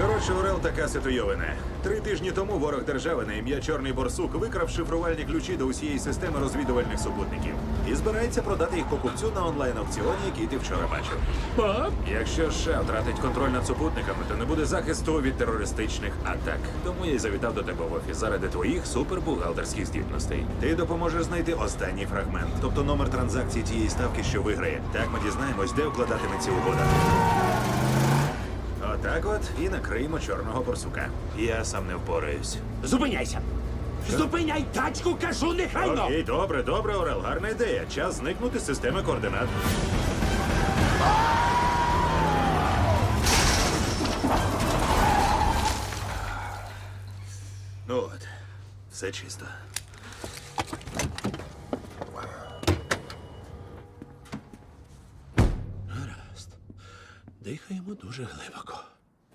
Коротше, Орел така ситуйовина. Три тижні тому ворог держави на ім'я Чорний Борсук викрав шифрувальні ключі до усієї системи розвідувальних супутників і збирається продати їх покупцю на онлайн-аукціоні, який ти вчора бачив. А? Якщо США втратить контроль над супутниками, то не буде захисту від терористичних атак. Тому я й завітав до тебе в офіс заради твоїх супербухгалтерських здібностей. Ти допоможеш знайти останній фрагмент, тобто номер транзакції тієї ставки, що виграє. Так ми дізнаємось, де вкладатиметься угода. Отак от і накриємо чорного борсука. Я сам не впораюсь. Зупиняйся! Зупиняй тачку, кажу негайно! Окей, добре, добре, Орел, гарна ідея. Час зникнути з системи координат. Ну от, все чисто. Гаразд. Дихаємо дуже глибоко.